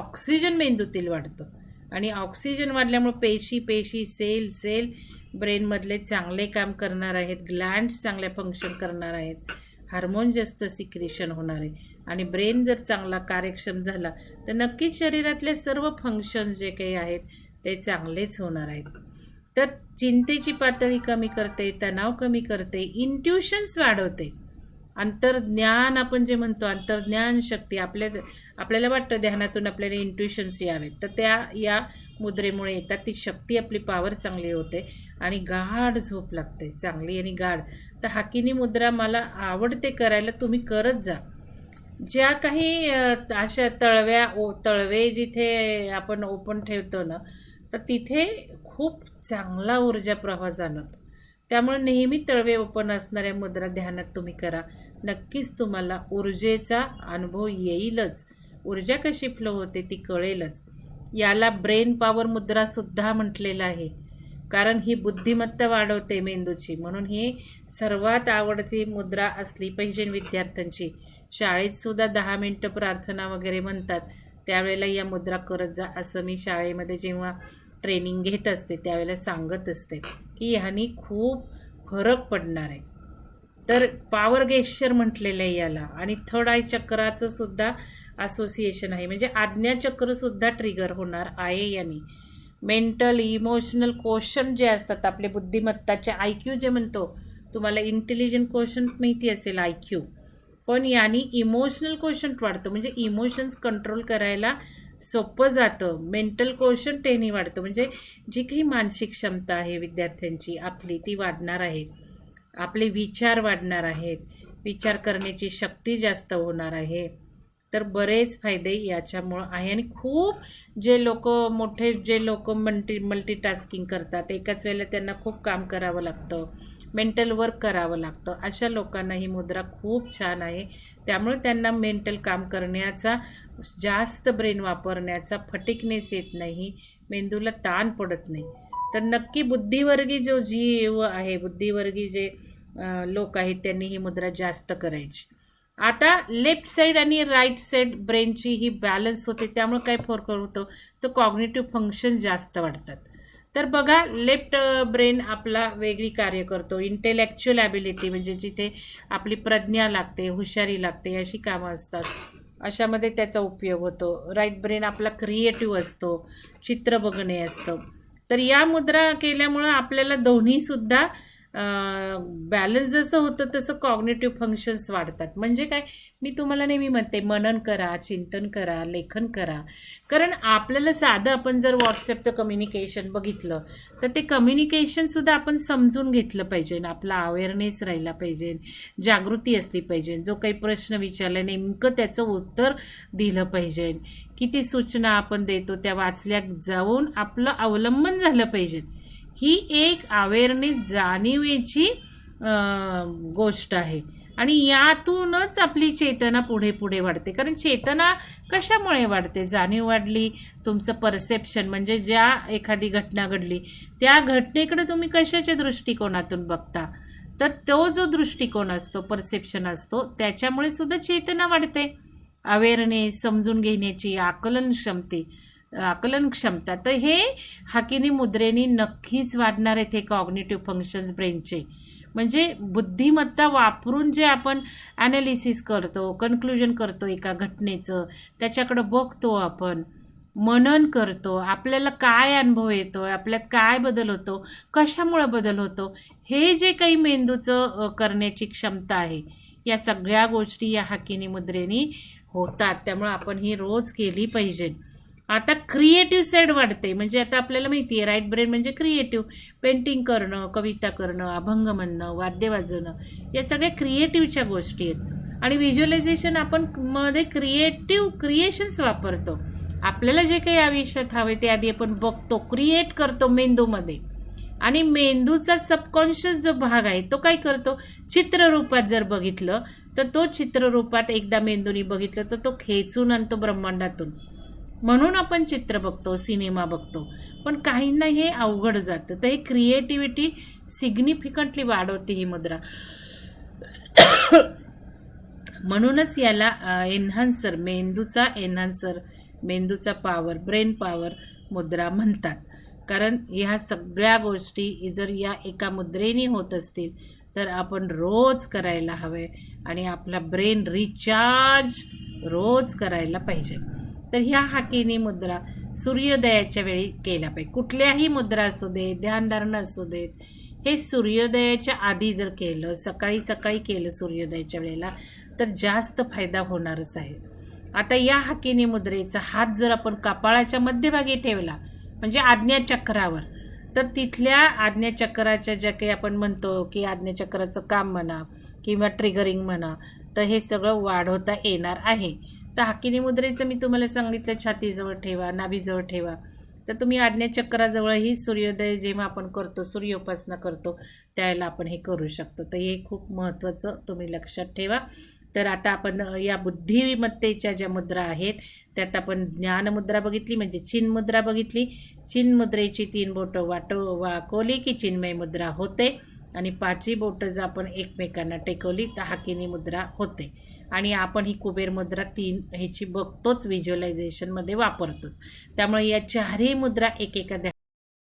Oxygen मेंदूतील वाढतं. आणि ऑक्सिजन वाढल्यामुळे पेशी पेशी सेल सेल ब्रेनमधले चांगले काम करणार आहेत ग्लँड्स चांगल्या फंक्शन करणार आहेत हार्मोन जास्त सिक्रेशन होणार आहे. आणि ब्रेन जर चांगला कार्यक्षम झाला तर नक्कीच शरीरातले सर्व फंक्शन्स जे काही आहेत ते चांगलेच होणार आहेत. तर चिंतेची पातळी कमी करते तणाव कमी करते इंट्युशन्स वाढवते. अंतर्ज्ञान आपण जे म्हणतो अंतर्ज्ञान शक्ती आपल्या आपल्याला वाटतं ध्यानातून आपल्याला इंट्युशन्स यावेत. तर त्या या मुद्रेमुळे येतात. ती शक्ती आपली पावर चांगली होते आणि गाढ झोप लागते. चांगली आणि गाढ. तर हाकिनी मुद्रा मला आवडते करायला तुम्ही करत जा. ज्या काही अशा तळव्या ओ तळवे जिथे आपण ओपन ठेवतो ना तर तिथे खूप चांगला ऊर्जा प्रवाह जाणवतो. त्यामुळे नेहमी तळवे ओपन असणाऱ्या मुद्रा ध्यानात तुम्ही करा. नक्कीच तुम्हाला ऊर्जेचा अनुभव येईलच. ऊर्जा कशी फ्लो होते ती कळेलच. याला ब्रेन पॉवर मुद्रासुद्धा म्हटलेलं आहे. कारण ही बुद्धिमत्ता वाढवते मेंदूची. म्हणून ही सर्वात आवडती मुद्रा असली पाहिजे विद्यार्थ्यांची. शाळेतसुद्धा दहा मिनटं प्रार्थना वगैरे म्हणतात. त्यावेळेला या मुद्रा करत जा असं मी शाळेमध्ये जेव्हा ट्रेनिंग घेत असते त्यावेळेला सांगत असते की ह्यानी खूप फरक पडणार आहे. तर पॉवर गेश्चर म्हटलेलं आहे याला. आणि थर्ड आय चक्राचं सुद्धा असोसिएशन आहे. म्हणजे आज्ञाचक्रसुद्धा ट्रिगर होणार आहे याने. मेंटल इमोशनल क्वेश्चन जे असतात आपले बुद्धिमत्ताचे आय क्यू जे म्हणतो तुम्हाला इंटेलिजंट क्वेश्चन माहिती असेल आय क्यू पण याने इमोशनल क्वेश्चन वाढतो. म्हणजे इमोशन्स कंट्रोल करायला सोपं जातं. मेंटल क्वेश्चन टेनी वाढतं. म्हणजे जी काही मानसिक क्षमता आहे विद्यार्थ्यांची आपली ती वाढणार आहे. आपले विचार वाढणार आहेत विचार करण्याची शक्ती जास्त होणार आहे. तर बरेच फायदे याच्यामुळं आहे आणि खूप जे लोक मोठे जे लोक मल्टी मल्टीटास्किंग करतात एकाच वेळेला त्यांना खूप काम करावं लागतं मेंटल वर्क करावं लागतं. अशा लोकांना ही मुद्रा खूप छान आहे. त्यामुळे त्यांना मेंटल काम करण्याचा जास्त ब्रेन वापरण्याचा फटिकनेस येत नाही. मेंदूला ताण पडत नाही. तर नक्की बुद्धिवर्गी जो जीव आहे बुद्धिवर्गी जे लोक आहेत त्यांनी ही मुद्रा जास्त करायची. आता लेफ्ट साईड आणि राईट साईड ब्रेनची ही बॅलन्स होते त्यामुळे काय फरक होतो तर कॉग्नेटिव्ह फंक्शन जास्त वाढतात. तर बघा लेफ्ट ब्रेन आपला वेगळी कार्य करतो. इंटेलेक्च्युअल ॲबिलिटी म्हणजे जिथे आपली प्रज्ञा लागते हुशारी लागते अशी कामं असतात. अशामध्ये त्याचा उपयोग होतो. राईट ब्रेन आपला क्रिएटिव्ह असतो चित्र बघणे असतं. तर या मुद्रा केल्यामुळं आपल्याला दोन्हीसुद्धा बॅलन्स जसं होतं तसं कॉग्नेटिव्ह फंक्शन्स वाढतात. म्हणजे काय? मी तुम्हाला नेहमी म्हणते मनन करा चिंतन करा लेखन करा. कारण आपल्याला साधं आपण जर व्हॉट्सॲपचं कम्युनिकेशन बघितलं तर ते कम्युनिकेशनसुद्धा आपण समजून घेतलं पाहिजे. आपला अवेअरनेस राहिला पाहिजे. जागृती असली पाहिजे. जो काही प्रश्न विचारला नेमकं त्याचं उत्तर दिलं पाहिजे. किती सूचना आपण देतो त्या वाचल्या जाऊन आपलं अवलंबन झालं पाहिजे. ही एक अवेअरनेस जाणीवेची गोष्ट आहे. आणि यातूनच आपली चेतना पुढे पुढे वाढते. कारण चेतना कशामुळे वाढते? जाणीव वाढली तुमचं परसेप्शन म्हणजे ज्या एखादी घटना घडली त्या घटनेकडे तुम्ही कशाच्या दृष्टिकोनातून बघता? तर तो जो दृष्टिकोन असतो परसेप्शन असतो त्याच्यामुळे सुद्धा चेतना वाढते. अवेअरनेस समजून घेण्याची आकलन क्षमते आकलन क्षमता तर हे हाकिनी मुद्रेनी नक्कीच वाढणार आहेत हे कॉग्नेटिव्ह फंक्शन्स ब्रेनचे म्हणजे बुद्धिमत्ता वापरून जे आपण ॲनालिसिस करतो कन्क्लुजन करतो एका घटनेचं त्याच्याकडं बघतो आपण मनन करतो आपल्याला काय अनुभव येतो आपल्यात काय बदल होतो कशामुळं बदल होतो हे जे काही मेंदूचं करण्याची क्षमता आहे या सगळ्या गोष्टी या हाकिनी मुद्रेनी होतात. त्यामुळे आपण ही रोज केली पाहिजे. आता क्रिएटिव्ह साईड वाढते म्हणजे आता आपल्याला माहिती आहे राईट ब्रेन म्हणजे क्रिएटिव्ह पेंटिंग करणं कविता करणं अभंग म्हणणं वाद्य वाजवणं या सगळ्या क्रिएटिव्हच्या गोष्टी आहेत. आणि व्हिज्युअलायझेशन आपण मध्ये क्रिएटिव्ह क्रिएशन्स वापरतो. आपल्याला जे काही आयुष्यात हवे ते आधी आपण बघतो क्रिएट करतो मेंदूमध्ये. आणि मेंदूचा सबकॉन्शियस जो भाग आहे तो काय करतो? चित्ररूपात जर बघितलं तर तो चित्ररूपात एकदा मेंदूनी बघितलं तर तो खेचून आणतो ब्रह्मांडातून. म्हणून आपण चित्र बघतो सिनेमा बघतो. पण काहींना हे अवघड जातं. तर हे क्रिएटिव्हिटी सिग्निफिकंटली वाढवते ही मुद्रा. म्हणूनच याला एन्हान्सर मेंदूचा एन्हान्सर मेंदूचा पावर ब्रेन पावर मुद्रा म्हणतात. कारण ह्या सगळ्या गोष्टी जर या एका मुद्रेने होत असतील तर आपण रोज करायला हवे आणि आपला ब्रेन रिचार्ज रोज करायला पाहिजे. तर ह्या हाकीने मुद्रा सूर्योदयाच्या वेळी केल्या पाहिजे. कुठल्याही मुद्रा असू दे ध्यानधारणा असू देत हे सूर्योदयाच्या आधी जर केलं सकाळी सकाळी केलं सूर्योदयाच्या वेळेला तर जास्त फायदा होणारच आहे. आता या हाकीने मुद्रेचा हात जर आपण कपाळाच्या मध्यभागी ठेवला म्हणजे आज्ञाचक्रावर तर तिथल्या आज्ञाचक्राच्या ज्या काही आपण म्हणतो की आज्ञाचक्राचं काम म्हणा किंवा ट्रिगरिंग म्हणा तर हे सगळं वाढवता येणार आहे. तर हाकिनी मुद्रेचं मी तुम्हाला सांगितलं छातीजवळ ठेवा नाभीजवळ ठेवा. तर तुम्ही आज्ञाचक्राजवळही सूर्योदय जेव्हा आपण करतो सूर्योपासना करतो त्यावेळेला आपण हे करू शकतो. तर हे खूप महत्त्वाचं तुम्ही लक्षात ठेवा. तर आता आपण या बुद्धिमत्तेच्या ज्या मुद्रा आहेत त्यात आपण ज्ञानमुद्रा बघितली म्हणजे चिन्मुद्रा बघितली. चिन्मुद्रेची तीन बोटं वाटो वाकोली की चिन्मय मुद्रा होते. आणि पाचही बोटं जर आपण एकमेकांना टेकवली तर हाकिनी मुद्रा होते. आणि आपण ही कुबेर मुद्रा तीन ह्याची बघतोच व्हिज्युअलायझेशनमध्ये वापरतोच. त्यामुळे या चारही मुद्रा एकेका